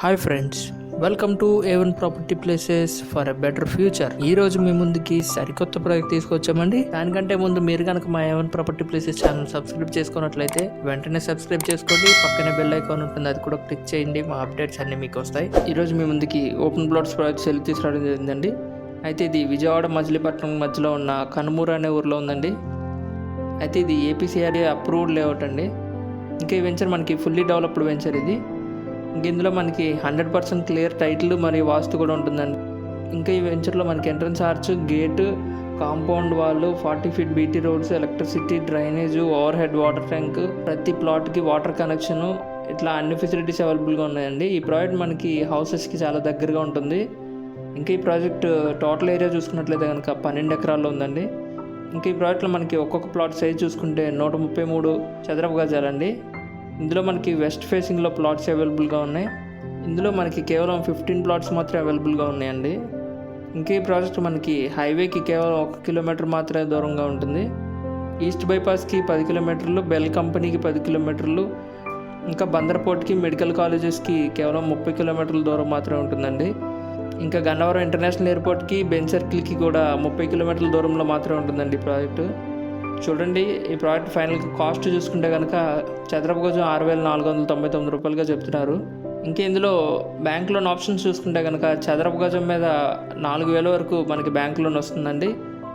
Hi friends welcome to A one property places for a better future ఈ రోజు మీ ముందుకి సరికొత్త ప్రాజెక్ట్ తీసుకొచ్చామండి. దానికంటే ముందు మీరు కనుక మా A one property places channel subscribe చేసుకున్నట్లయితే వెంటనే సబ్స్క్రైబ్ చేసుకోండి. పక్కనే బెల్ ఐకాన్ ఉంటుంది అది కూడా క్లిక్ చేయండి. మా అప్డేట్స్ అన్ని మీకు వస్తాయి. ఈ రోజు మీ ముందుకి ఓపెన్ ప్లాట్స్ ప్రాజెక్ట్ సెల్ తీసుకురావడం జరిగిందండి. అయితే ఇది విజయవాడ మజిలీపట్నం మధ్యలో ఉన్న కనుమూరు అనే ఊర్లో ఉందండి. అయితే ఇది ఏపీసీఆర్ఏ అప్రూవ్డ్ లేఅవుట్ అండి. ఇంకా ఈ వెంచర్ మనకి ఫుల్లీ డెవలప్డ్ వెంచర్ ఇది. ఇందులో మనకి హండ్రెడ్ పర్సెంట్ క్లియర్ టైటిల్ మరియు వాస్తు కూడా ఉంటుందండి. ఇంకా ఈ వెంచర్లో మనకి ఎంట్రన్స్ ఆర్చ్ గేటు కాంపౌండ్ వాళ్ళు forty feet BT roads electricity drainage overhead water tank ప్రతి ప్లాట్కి వాటర్ కనెక్షన్ ఇట్లా అన్ని ఫెసిలిటీస్ అవైలబుల్గా ఉన్నాయండి. ఈ ప్రాజెక్ట్ మనకి హౌసెస్కి చాలా దగ్గరగా ఉంటుంది. ఇంకా ఈ ప్రాజెక్ట్ టోటల్ ఏరియా చూసుకున్నట్లయితే కనుక పన్నెండు ఎకరాల్లో ఉందండి. ఇంకా ఈ ప్రాజెక్ట్లో మనకి ఒక్కొక్క ప్లాట్ సైజ్ చూసుకుంటే నూట ముప్పై మూడు చదరపు గజాలండి. ఇందులో మనకి వెస్ట్ ఫేసింగ్లో ప్లాట్స్ అవైలబుల్గా ఉన్నాయి. ఇందులో మనకి కేవలం ఫిఫ్టీన్ ప్లాట్స్ మాత్రమే అవైలబుల్గా ఉన్నాయండి. ఇంకా ఈ ప్రాజెక్ట్ మనకి హైవేకి కేవలం ఒక కిలోమీటర్ మాత్రమే దూరంగా ఉంటుంది. ఈస్ట్ బైపాస్కి పది కిలోమీటర్లు బెల్ కంపెనీకి పది కిలోమీటర్లు ఇంకా బందర్పోర్ట్కి మెడికల్ కాలేజెస్కి కేవలం ముప్పై కిలోమీటర్ల దూరం మాత్రమే ఉంటుందండి. ఇంకా గన్నవరం ఇంటర్నేషనల్ ఎయిర్పోర్ట్కి బెన్ సర్కిల్కి కూడా ముప్పై కిలోమీటర్ల దూరంలో మాత్రమే ఉంటుందండి ప్రాజెక్టు చూడండి ఈ ప్రోడక్ట్ ఫైనల్ కాస్ట్ చూసుకుంటే కనుక చదరపు గజం ఆరు వేల నాలుగు వందల తొంభై తొమ్మిది రూపాయలుగా చెప్తున్నారు. ఇంకా ఇందులో బ్యాంక్ లోన్ ఆప్షన్స్ చూసుకుంటే కనుక చదరపు గజం మీద నాలుగు వేల వరకు మనకి బ్యాంక్ లోన్ వస్తుందండి.